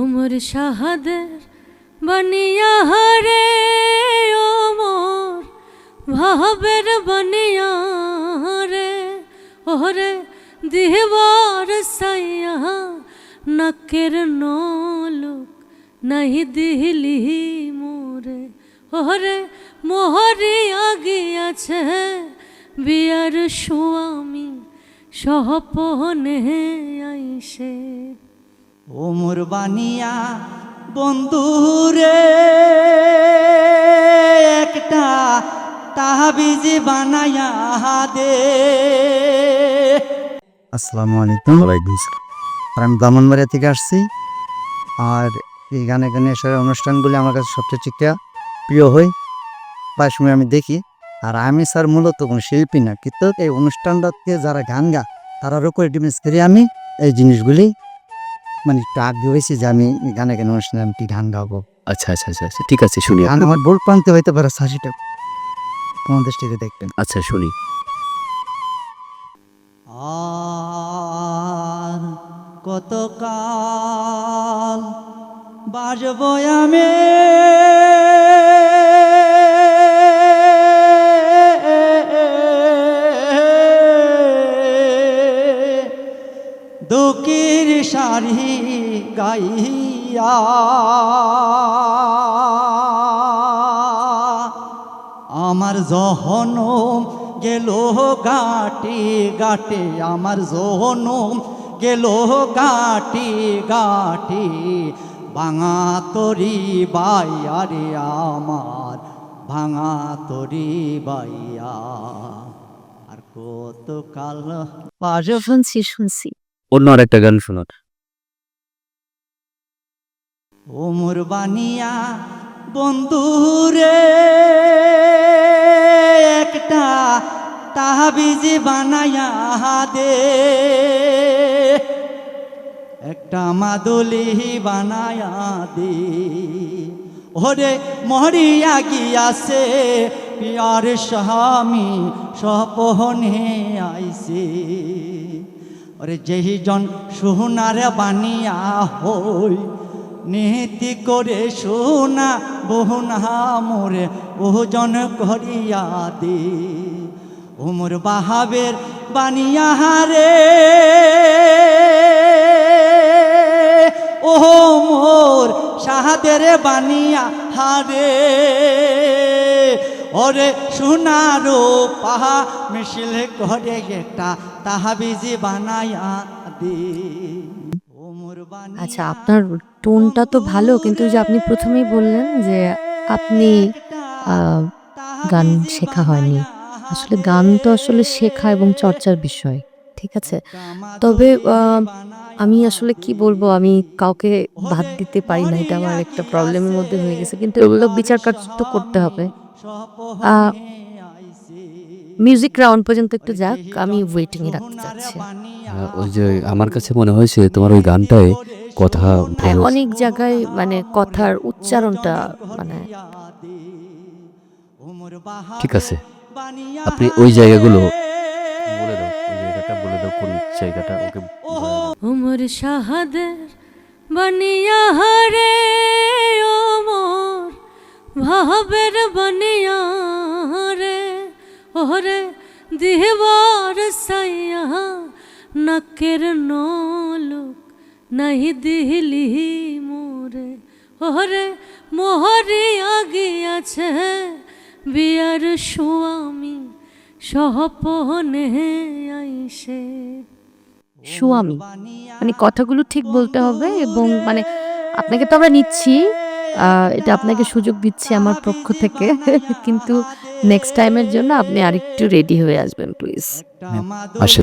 উমর শাহাদের বনিয়া হরে ওমর ভাবের বনিয়া রে ওরে দিহবার সাইয়া, নকের নলুক নাহি দিহলি মোরে ওরে মোহরে আগিয়াছে বিয়ার স্বামী সহপনে আইসে। ওমর বানিয়া বন্ধুরে একটা তাহাবিজি বানায়া দে আসসালামু আলাইকুম। আমি ব্রাহ্মণবাড়িয়া থেকে আসছি। আর এই গানে গানে এসবের অনুষ্ঠানগুলি আমার কাছে সবচেয়ে ঠিকটা প্রিয় হয়। প্রায় সময় আমি দেখি। আর আমি স্যার মূলত কোনো শিল্পী না কিন্তু এই অনুষ্ঠানটাতে যারা গান গা তারারও করে ডিমেন্স করি আমি এই জিনিসগুলি মানে একটু আগ্রহ হয়েছে যে আমি গানে গানে অনুষ্ঠানে আমি কি গান গাবো। আচ্ছা আচ্ছা আচ্ছা আচ্ছা ঠিক আছে শুনি। গান আমার বোর্ড প্রান্তে হইতে পারে শাশিটা তোমাদের স্টেজে দেখবেন? আচ্ছা শুনি। আর কতকাল বাজবো আমি? দুঃখের শাড়ি গাইয়া। আমার জহনম গেল গাটি গাটে, আমার জহনম গেল গাটি গাটি। ভাঙা তরি বাইয়া রে আমার, ভাঙা তরি বাইয়া আর কত কাল শুনছি শুনছি। অন্য আরেকটা গান শোনান। ওমর বানিয়া বন্ধুরে একটা তাহাবিজি বানায়া দে। একটা মাদুলি বানায়া দে। ওরে মরিয়া গিয়াছে, পিয়ার স্বামী সপহনে আইছে। ওরে যেই জন সোনার বানিয়া হই নীতি করে সোনা বহুনা মোরে ওজন করিয়া দে। উমর বাহাবের বানিয়া হারে ও মোর সাহাদের বানিয়া হারে। ওরে সোনারো পাহা মিছিল করে একটা তাহাবিজি বানায়া দে। আচ্ছা আপনার টোনটা তো ভালো, কিন্তু যে আপনি প্রথমেই বললেন যে আপনি গান শেখা হয়নি। আসলে গান তো আসলে শেখা এবং চর্চার বিষয়, ঠিক আছে? তবে আমি আসলে কি বলব, আমি কাউকে বাদ দিতে পারি না, এটা আমার একটা প্রবলেমের মধ্যে হয়ে গেছে, কিন্তু এগুলো বিচার কাজ তো করতে হবে। মিউজিক রাউন্ড পর্যন্ত একটু যাক আমি ওয়েটিং এ রাখতে চাচ্ছি ওই যে আমার কাছে মনে হয়েছে তোমার ওই গানটায় কথা হ্যাঁ, অনেক জায়গায় মানে কথার উচ্চারণটা মানে ঠিক আছে। আপনি ওই জায়গাগুলো বলে দাও ওই জায়গাটা বলে দাও কোন জায়গাটা? ওকে উমর শাহাদের বনিয়া হরে ওমর ভাবের বনিয়া রে ওরে দিহবার সাইয়া নকের নলুক নাহি দিহলি মোরে ওরে মোহরে আগিয়াছে, বিয়ার স্বামী সহপনে আইসে। সুয়ামি মানে কথাগুলো ঠিক বলতে হবে এবং মানে আপনাকে তো আমরা নিচ্ছি। এটা আপনাকে সুযোগ দিচ্ছি আমার পক্ষ থেকে কিন্তু নেক্সট টাইমের জন্য আপনি আরেকটু রেডি হয়ে আসবেন প্লিজ আসে।